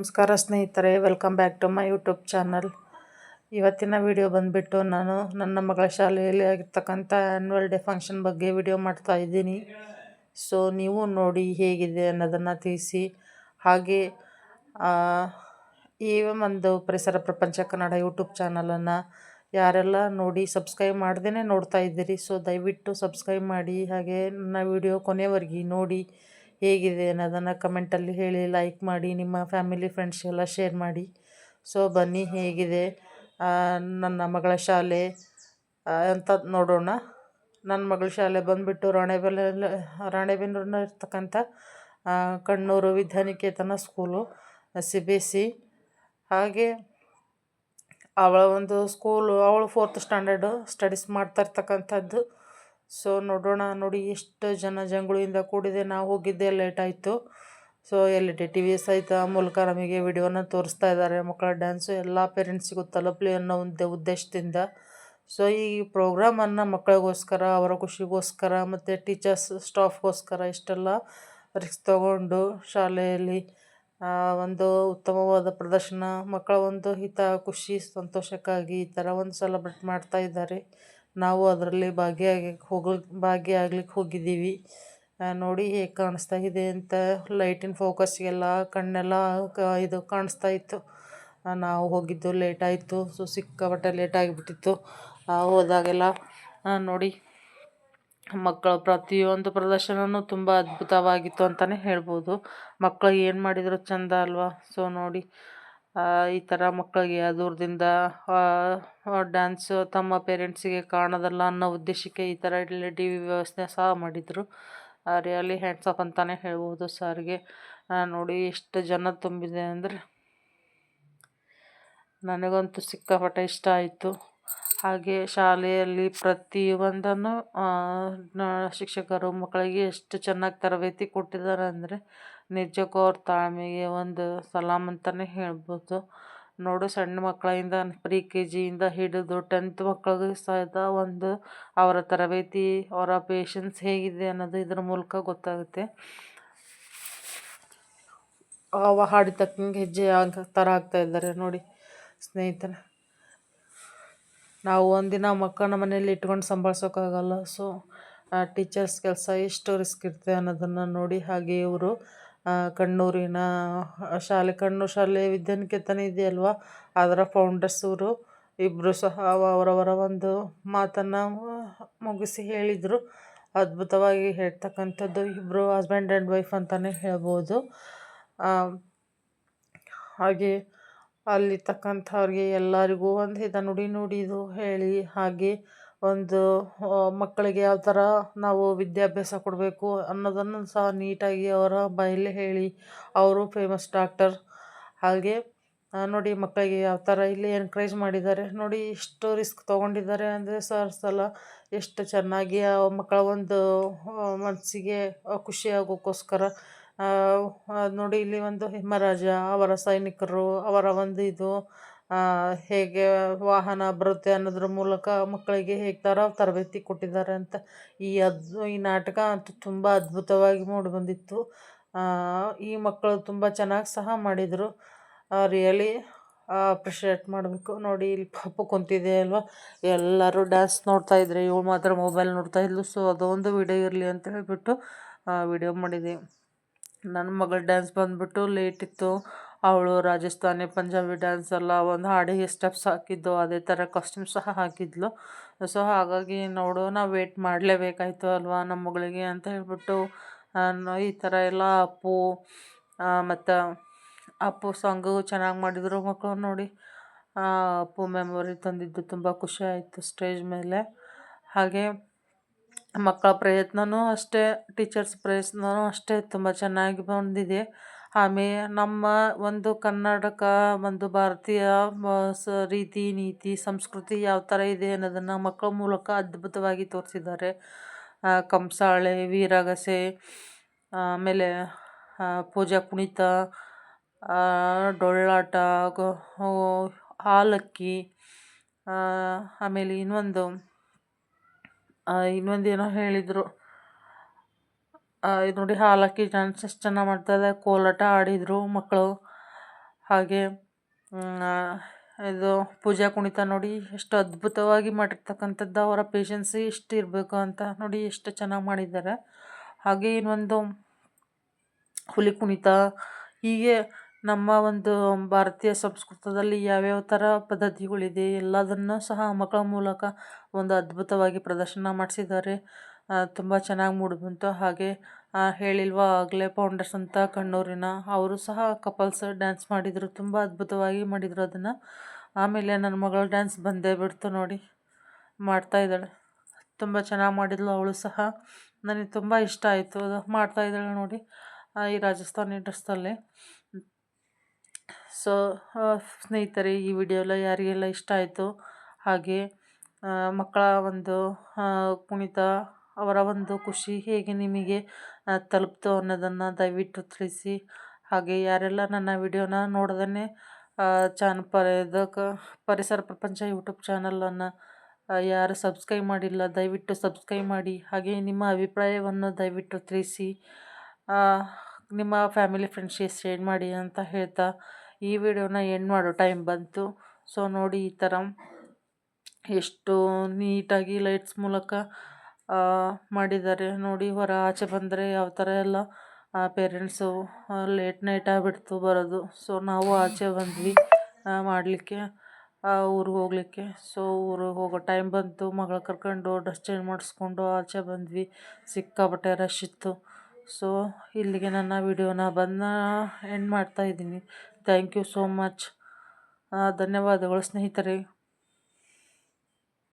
ನಮಸ್ಕಾರ ಸ್ನೇಹಿತರೆ welcome back to my YouTube channel ಇವತ್ತಿನ ವಿಡಿಯೋ ಬಂದುಬಿಟ್ಟು ನಾನು ನನ್ನ ಮಗಳ ಶಾಲೆಯಲ್ಲಿ ಆಗಿರ್ತಕ್ಕಂಥ ಆ್ಯನ್ಯುವಲ್ ಡೇ ಫಂಕ್ಷನ್ ಬಗ್ಗೆ ವಿಡಿಯೋ ಮಾಡ್ತಾ ಇದ್ದೀನಿ. ಸೊ ನೀವು ನೋಡಿ ಹೇಗಿದೆ ಅನ್ನೋದನ್ನು ತಿಳಿಸಿ. ಹಾಗೆ ಈ ಒಂದು ಪರಿಸರ ಪ್ರಪಂಚ ಕನ್ನಡ ಯೂಟ್ಯೂಬ್ ಚಾನಲನ್ನು ಯಾರೆಲ್ಲ ನೋಡಿ ಸಬ್ಸ್ಕ್ರೈಬ್ ಮಾಡ್ದೇ ನೋಡ್ತಾ ಇದ್ದೀರಿ ಸೊ ದಯವಿಟ್ಟು ಸಬ್ಸ್ಕ್ರೈಬ್ ಮಾಡಿ. ಹಾಗೆ, ನನ್ನ ವಿಡಿಯೋ ಕೊನೆವರೆಗೆ ನೋಡಿ. ಹೇಗಿದೆ ಅನ್ನೋದನ್ನು ಕಮೆಂಟಲ್ಲಿ ಹೇಳಿ ಲೈಕ್ ಮಾಡಿ, ನಿಮ್ಮ ಫ್ಯಾಮಿಲಿ ಫ್ರೆಂಡ್ಸ್ಗೆಲ್ಲ ಶೇರ್ ಮಾಡಿ. ಸೊ ಬನ್ನಿ, ಹೇಗಿದೆ? ನನ್ನ ಮಗಳ ಶಾಲೆ ಅಂತ ನೋಡೋಣ. ನನ್ನ ಮಗಳ ಶಾಲೆ ಬಂದುಬಿಟ್ಟು ರಾಣೆಬೆಲ್ಲ ರಾಣೆಬೆನ್ನೂರಿನ ಇರ್ತಕ್ಕಂಥ Kannur Vidyaniketan school C B S C ಹಾಗೆ ಅವಳ ಒಂದು ಸ್ಕೂಲು ಅವಳು ಫೋರ್ತ್ ಸ್ಟ್ಯಾಂಡರ್ಡು ಸ್ಟಡೀಸ್ ಮಾಡ್ತಾ ಇರ್ತಕ್ಕಂಥದ್ದು. ಸೊ ನೋಡೋಣ ನೋಡಿ ಎಷ್ಟು ಜನ ಜಂಗುಳಿಯಿಂದ ಕೂಡಿದೆ. ನಾವು ಹೋಗಿದ್ದೆ, ಲೇಟ್ ಆಯಿತು. ಸೊ ಇ ಟಿ ವಿ ಸಹಿತ ಮೂಲಕ ನಮಗೆ ವಿಡಿಯೋನ ತೋರಿಸ್ತಾ ಇದ್ದಾರೆ. ಮಕ್ಕಳ ಡ್ಯಾನ್ಸು ಎಲ್ಲ ಪೇರೆಂಟ್ಸಿಗೂ ತಲುಪಲಿ ಅನ್ನೋ ಒಂದು ಉದ್ದೇಶದಿಂದ. ಸೊ ಈ ಪ್ರೋಗ್ರಾಮನ್ನು ಮಕ್ಕಳಿಗೋಸ್ಕರ, ಅವರ ಖುಷಿಗೋಸ್ಕರ ಮತ್ತು ಟೀಚರ್ಸ್, ಸ್ಟಾಫ್ಗೋಸ್ಕರ ಇಷ್ಟೆಲ್ಲ ರಿಸ್ಕ್ ತಗೊಂಡು ಶಾಲೆಯಲ್ಲಿ ಒಂದು ಉತ್ತಮವಾದ ಪ್ರದರ್ಶನ, ಮಕ್ಕಳ ಒಂದು ಹಿತ, ಖುಷಿ, ಸಂತೋಷಕ್ಕಾಗಿ ಈ ಥರ ಒಂದು ಸೆಲೆಬ್ರೇಟ್ ಮಾಡ್ತಾ ಇದ್ದಾರೆ. ನಾವು ಅದರಲ್ಲಿ ಭಾಗಿಯಾಗಿ ಹೋಗ ಭಾಗಿಯಾಗ್ಲಿಕ್ಕೆ ಹೋಗಿದ್ದೀವಿ. ನೋಡಿ ಹೇಗೆ ಕಾಣಿಸ್ತಾ ಇದೆ ಅಂತ ಲೈಟಿನ ಫೋಕಸ್ಗೆಲ್ಲ ಕಣ್ಣೆಲ್ಲ ಕ, ಇದು ಕಾಣಿಸ್ತಾ ಇತ್ತು. ನಾವು ಹೋಗಿದ್ದು ಲೇಟ್ ಆಯಿತು, ಸೊ ಸಿಕ್ಕಾಪಟ್ಟೆ ಲೇಟ್ ಆಗಿಬಿಟ್ಟಿತ್ತು. ಹೋದಾಗೆಲ್ಲ ನೋಡಿ ಮಕ್ಕಳ ಪ್ರತಿಯೊಂದು ಪ್ರದರ್ಶನವೂ ತುಂಬ ಅದ್ಭುತವಾಗಿತ್ತು ಅಂತಲೇ ಹೇಳ್ಬೋದು. ಮಕ್ಕಳು ಏನು ಮಾಡಿದರೂ ಚೆಂದ ಅಲ್ವಾ? ಸೊ ನೋಡಿ ಈ ಥರ ಮಕ್ಕಳಿಗೆ ದೂರದಿಂದ ಡ್ಯಾನ್ಸು ತಮ್ಮ ಪೇರೆಂಟ್ಸಿಗೆ ಕಾಣೋದಲ್ಲ ಅನ್ನೋ ಉದ್ದೇಶಕ್ಕೆ ಈ ಥರ ಇಲ್ಲಿ ಟಿ ವಿ ವ್ಯವಸ್ಥೆ ಸಹ ಮಾಡಿದರು. ರಿಯಲಿ ಹ್ಯಾಂಡ್ಸ್ ಆಫ್ ಅಂತಲೇ ಹೇಳ್ಬೋದು ಸರ್ಗೆ. ನೋಡಿ ಎಷ್ಟು ಜನ ತುಂಬಿದೆ ಅಂದರೆ ನನಗಂತೂ ಸಿಕ್ಕಾಪಟ್ಟೆ ಇಷ್ಟ ಆಯಿತು. ಹಾಗೆ ಶಾಲೆಯಲ್ಲಿ ಪ್ರತಿಯೊಂದನ್ನು ಶಿಕ್ಷಕರು ಮಕ್ಕಳಿಗೆ ಎಷ್ಟು ಚೆನ್ನಾಗಿ ತರಬೇತಿ ಕೊಟ್ಟಿದ್ದಾರೆ ಅಂದರೆ ನಿಜಕ್ಕೂ ಅವ್ರ ತಾಳ್ಮೆಗೆ ಒಂದು ಸಲಾಮ್ ಅಂತಲೇ ಹೇಳ್ಬೋದು. ನೋಡು, ಸಣ್ಣ ಮಕ್ಕಳಿಂದ ಪ್ರೀ ಕೆ ಜಿಯಿಂದ ಹಿಡಿದು ಟೆಂತ್ ಮಕ್ಕಳಿಗೂ ಸಹಿತ ಒಂದು ಅವರ ತರಬೇತಿ, ಅವರ ಪೇಷನ್ಸ್ ಹೇಗಿದೆ ಅನ್ನೋದು ಇದರ ಮೂಲಕ ಗೊತ್ತಾಗುತ್ತೆ. ಅವ ಹಾಡಿ ತಕ್ಕಂಗೆ ಹೆಜ್ಜೆ ಥರ ಆಗ್ತಾ ಇದ್ದಾರೆ ನೋಡಿ ಸ್ನೇಹಿತರೆ. ನಾವು ಒಂದಿನ ಮಕ್ಕಳನ್ನ ಮನೇಲಿ ಇಟ್ಕೊಂಡು ಸಂಭಾಳ್ಸೋಕ್ಕಾಗಲ್ಲ. ಸೊ ಟೀಚರ್ಸ್ ಕೆಲಸ ಎಷ್ಟು ರಿಸ್ಕ್ ಇರುತ್ತೆ ಅನ್ನೋದನ್ನು ನೋಡಿ ಹಾಗೆ ಇವರು ಕಣ್ಣೂರಿನ ಶಾಲೆ, ಕಣ್ಣೂರು ಶಾಲೆ ವಿದ್ಯಾನಿಕೇತನ ಇದೆಯಲ್ವ? ಅದರ ಫೌಂಡರ್ಸವರು ಇಬ್ಬರು ಸಹ ಅವರವರ ಒಂದು ಮಾತನ್ನು ಮುಗಿಸಿ ಹೇಳಿದರು. ಅದ್ಭುತವಾಗಿ ಹೇಳ್ತಕ್ಕಂಥದ್ದು ಇಬ್ಬರು ಹಸ್ಬೆಂಡ್ ಆ್ಯಂಡ್ ವೈಫ್ ಅಂತಲೇ ಹೇಳ್ಬೋದು. ಹಾಗೆ ಅಲ್ಲಿರ್ತಕ್ಕಂಥವ್ರಿಗೆ ಎಲ್ಲರಿಗೂ ಒಂದು ಹಿತ ನುಡಿ ನುಡಿದು ಹೇಳಿ, ಹಾಗೆ ಒಂದು ಮಕ್ಕಳಿಗೆ ಯಾವ ಥರ ನಾವು ವಿದ್ಯಾಭ್ಯಾಸ ಕೊಡಬೇಕು ಅನ್ನೋದನ್ನು ಸಹ ನೀಟಾಗಿ ಅವರ ಬಾಯಲ್ಲಿ ಹೇಳಿ ಅವರು ಫೇಮಸ್ ಡಾಕ್ಟರ್ ಹಾಗೆ ನೋಡಿ ಮಕ್ಕಳಿಗೆ ಯಾವ ಥರ ಇಲ್ಲಿ ಎನ್ಕರೇಜ್ ಮಾಡಿದ್ದಾರೆ. ನೋಡಿ ಎಷ್ಟು ರಿಸ್ಕ್ ತೊಗೊಂಡಿದ್ದಾರೆ ಅಂದರೆ ಸರ್ ಸಲ ಎಷ್ಟು ಚೆನ್ನಾಗಿ ಆ ಮಕ್ಕಳ ಒಂದು ಮನಸ್ಸಿಗೆ ಖುಷಿಯಾಗೋಕ್ಕೋಸ್ಕರ ನೋಡಿ ಇಲ್ಲಿ ಒಂದು ಹಿಮರಾಜ, ಅವರ ಸೈನಿಕರು, ಅವರ ಒಂದು ಇದು ಹೇಗೆ ವಾಹನ ಬರುತ್ತೆ ಅನ್ನೋದ್ರ ಮೂಲಕ ಮಕ್ಕಳಿಗೆ ಹೇಗೆ ಥರ ತರಬೇತಿ ಕೊಟ್ಟಿದ್ದಾರೆ ಅಂತ ಈ ಅದು, ಈ ನಾಟಕ ಅಂತೂ ತುಂಬ ಅದ್ಭುತವಾಗಿ ಮೂಡಿ ಬಂದಿತ್ತು. ಈ ಮಕ್ಕಳು ತುಂಬ ಚೆನ್ನಾಗಿ ಸಹ ಮಾಡಿದರು. ರಿಯಲಿ ಅಪ್ರಿಷಿಯೇಟ್ ಮಾಡಬೇಕು. ನೋಡಿ, ಇಲ್ಲಿ ಪಾಪು ಕುಂತಿದೆ ಅಲ್ವಾ? ಎಲ್ಲರೂ ಡ್ಯಾನ್ಸ್ ನೋಡ್ತಾ ಇದ್ರೆ ಇವಳು ಮಾತ್ರ ಮೊಬೈಲ್ ನೋಡ್ತಾ ಇದ್ಲು. ಸೊ ಅದೊಂದು ವಿಡಿಯೋ ಇರಲಿ ಅಂತ ಹೇಳಿಬಿಟ್ಟು ವಿಡಿಯೋ ಮಾಡಿದೆ. ನನ್ನ ಮಗಳ ಡ್ಯಾನ್ಸ್ ಬಂದುಬಿಟ್ಟು ಲೇಟ್ ಇತ್ತು. ಅವಳು ರಾಜಸ್ಥಾನಿ ಪಂಜಾಬಿ ಡ್ಯಾನ್ಸ್ ಎಲ್ಲ ಒಂದು ಹಾಡಿಗೆ ಸ್ಟೆಪ್ಸ್ ಹಾಕಿದ್ದು, ಅದೇ ಥರ ಕಾಸ್ಟ್ಯೂಮ್ ಸಹ ಹಾಕಿದ್ಲು. ಸೊ ಹಾಗಾಗಿ ನೋಡು, ನಾವು ವೇಟ್ ಮಾಡಲೇಬೇಕಾಯ್ತು ಅಲ್ವಾ ನಮ್ಮ ಮಗಳಿಗೆ ಅಂತ ಹೇಳ್ಬಿಟ್ಟು ಈ ಥರ ಎಲ್ಲ ಅಪ್ಪು ಮತ್ತು ಅಪ್ಪು ಸಾಂಗು ಚೆನ್ನಾಗಿ ಮಾಡಿದರು ಮಕ್ಕಳು ನೋಡಿ. ಅಪ್ಪು ಮೆಮೊರಿ ತಂದಿದ್ದು ತುಂಬ ಖುಷಿ ಆಯಿತು ಸ್ಟೇಜ್ ಮೇಲೆ. ಹಾಗೆ ಮಕ್ಕಳ ಪ್ರಯತ್ನವೂ ಅಷ್ಟೇ ಟೀಚರ್ಸ್ ಪ್ರಯತ್ನವೂ ಅಷ್ಟೇ ತುಂಬ ಚೆನ್ನಾಗಿ ಬಂದಿದೆ. ಆಮೇಲೆ ನಮ್ಮ ಒಂದು ಕನ್ನಡಕ, ಒಂದು ಭಾರತೀಯ ಸ, ರೀತಿ, ನೀತಿ, ಸಂಸ್ಕೃತಿ ಯಾವ ಥರ ಇದೆ ಅನ್ನೋದನ್ನು ಮಕ್ಕಳ ಮೂಲಕ ಅದ್ಭುತವಾಗಿ ತೋರಿಸಿದ್ದಾರೆ. ಕಂಸಾಳೆ, ವೀರಗಸೆ, ಆಮೇಲೆ ಪೂಜಾ ಕುಣಿತ ಡೊಳ್ಳಾಟ ಹಾಲಕ್ಕಿ ಆಮೇಲೆ ಇನ್ನೊಂದು ಇನ್ನೊಂದೇನೋ ಹೇಳಿದರು. ಇದು ನೋಡಿ ಹಾಲಕ್ಕಿ ಡ್ಯಾನ್ಸ್ ಎಷ್ಟು ಚೆನ್ನಾಗಿ ಮಾಡ್ತಾರೆ. ಕೋಲಾಟ ಆಡಿದರು ಮಕ್ಕಳು ಹಾಗೆ ಇದು ಪೂಜಾ ಕುಣಿತ ನೋಡಿ ಎಷ್ಟು ಅದ್ಭುತವಾಗಿ ಮಾಡಿರ್ತಕ್ಕಂಥದ್ದು. ಅವರ ಪೇಷನ್ಸ್ ಎಷ್ಟು ಇರಬೇಕು ಅಂತ ನೋಡಿ ಎಷ್ಟು ಚೆನ್ನಾಗಿ ಮಾಡಿದ್ದಾರೆ. ಹಾಗೆ ಇನ್ನೊಂದು ಹುಲಿ ಕುಣಿತ. ಹೀಗೆ ನಮ್ಮ ಒಂದು ಭಾರತೀಯ ಸಂಸ್ಕೃತದಲ್ಲಿ ಯಾವ್ಯಾವ ಥರ ಪದ್ಧತಿಗಳಿದೆ ಎಲ್ಲದನ್ನು ಸಹ ಮಕ್ಕಳ ಮೂಲಕ ಒಂದು ಅದ್ಭುತವಾಗಿ ಪ್ರದರ್ಶನ ಮಾಡಿಸಿದ್ದಾರೆ. ತುಂಬ ಚೆನ್ನಾಗಿ ಮೂಡಿಬಂತು ಹಾಗೆ ಹೇಳಿಲ್ವಾ ಆಗಲೇ ಫೌಂಡರ್ಸ್ ಅಂತ ಕಣ್ಣೂರಿನ. ಅವರು ಸಹ ಕಪಲ್ಸ್ ಡ್ಯಾನ್ಸ್ ಮಾಡಿದರು. ತುಂಬ ಅದ್ಭುತವಾಗಿ ಮಾಡಿದರು ಅದನ್ನು. ಆಮೇಲೆ ನನ್ನ ಮಗಳ ಡ್ಯಾನ್ಸ್ ಬಂದೇ ಬಿಡ್ತು ನೋಡಿ. ಮಾಡ್ತಾ ಇದ್ದಾಳೆ. ತುಂಬ ಚೆನ್ನಾಗಿ ಮಾಡಿದ್ಲು ಅವಳು ಸಹ. ನನಗೆ ತುಂಬ ಇಷ್ಟ ಆಯಿತು. ಅದು ಮಾಡ್ತಾ ಇದ್ದಾಳೆ ನೋಡಿ ಈ ರಾಜಸ್ಥಾನಿ ಡ್ರೆಸ್ಸಲ್ಲಿ ಸೊ ಸ್ನೇಹಿತರೆ, ಈ ವಿಡಿಯೋ ಎಲ್ಲ ಯಾರಿಗೆಲ್ಲ ಇಷ್ಟ ಆಯಿತು? ಹಾಗೆ ಮಕ್ಕಳ ಒಂದು ಕುಣಿತ ಅವರ ಒಂದು ಖುಷಿ ಹೇಗೆ ನಿಮಗೆ ತಲುಪ್ತು ಅನ್ನೋದನ್ನು ದಯವಿಟ್ಟು ತಿಳಿಸಿ. ಹಾಗೆ ಯಾರೆಲ್ಲ ನನ್ನ ವಿಡಿಯೋನ ನೋಡ್ದೇ ಚಾನ್ ಪ ಪರಿಸರ ಪ್ರಪಂಚ ಯೂಟ್ಯೂಬ್ ಚಾನಲನ್ನು ಯಾರು ಸಬ್ಸ್ಕ್ರೈಬ್ ಮಾಡಿಲ್ಲ, ದಯವಿಟ್ಟು ಸಬ್ಸ್ಕ್ರೈಬ್ ಮಾಡಿ. ಹಾಗೆ ನಿಮ್ಮ ಅಭಿಪ್ರಾಯವನ್ನು ದಯವಿಟ್ಟು ತಿಳಿಸಿ. ನಿಮ್ಮ ಫ್ಯಾಮಿಲಿ ಫ್ರೆಂಡ್ಸ್ಗೆ ಶೇರ್ ಮಾಡಿ ಅಂತ ಹೇಳ್ತಾ ಈ ವಿಡಿಯೋನ ಎಂಡ್ ಮಾಡೋ ಟೈಮ್ ಬಂತು. ಸೊ, ನೋಡಿ ಈ ಥರ. ಎಷ್ಟು ನೀಟಾಗಿ ಲೈಟ್ಸ್ ಮೂಲಕ ಮಾಡಿದ್ದಾರೆ. ನೋಡಿ, ಹೊರ ಆಚೆ ಬಂದರೆ ಯಾವ ಥರ ಎಲ್ಲ ಪೇರೆಂಟ್ಸು ಲೇಟ್ ನೈಟ್ ಆಗಿಬಿಡ್ತು ಬರೋದು. ಸೊ ನಾವು ಆಚೆ ಬಂದ್ವಿ ಮಾಡಲಿಕ್ಕೆ ಊರಿಗೆ ಹೋಗಲಿಕ್ಕೆ. ಸೊ ಊರಿಗೆ ಹೋಗೋ ಟೈಮ್ ಬಂತು. ಮಗಳ ಕರ್ಕೊಂಡು ಡ್ರೆಸ್ ಚೇಂಜ್ ಮಾಡಿಸ್ಕೊಂಡು ಆಚೆ ಬಂದ್ವಿ. ಸಿಕ್ಕಾಪಟ್ಟೆ ರಶ್ ಇತ್ತು. ಸೊ ಇಲ್ಲಿಗೆ ನನ್ನ ವಿಡಿಯೋನ ಬಂದ ಎಂಡ್ ಮಾಡ್ತಾ ಇದ್ದೀನಿ. ಥ್ಯಾಂಕ್ ಯು ಸೋ ಮಚ್ ಧನ್ಯವಾದಗಳು ಸ್ನೇಹಿತರೆ.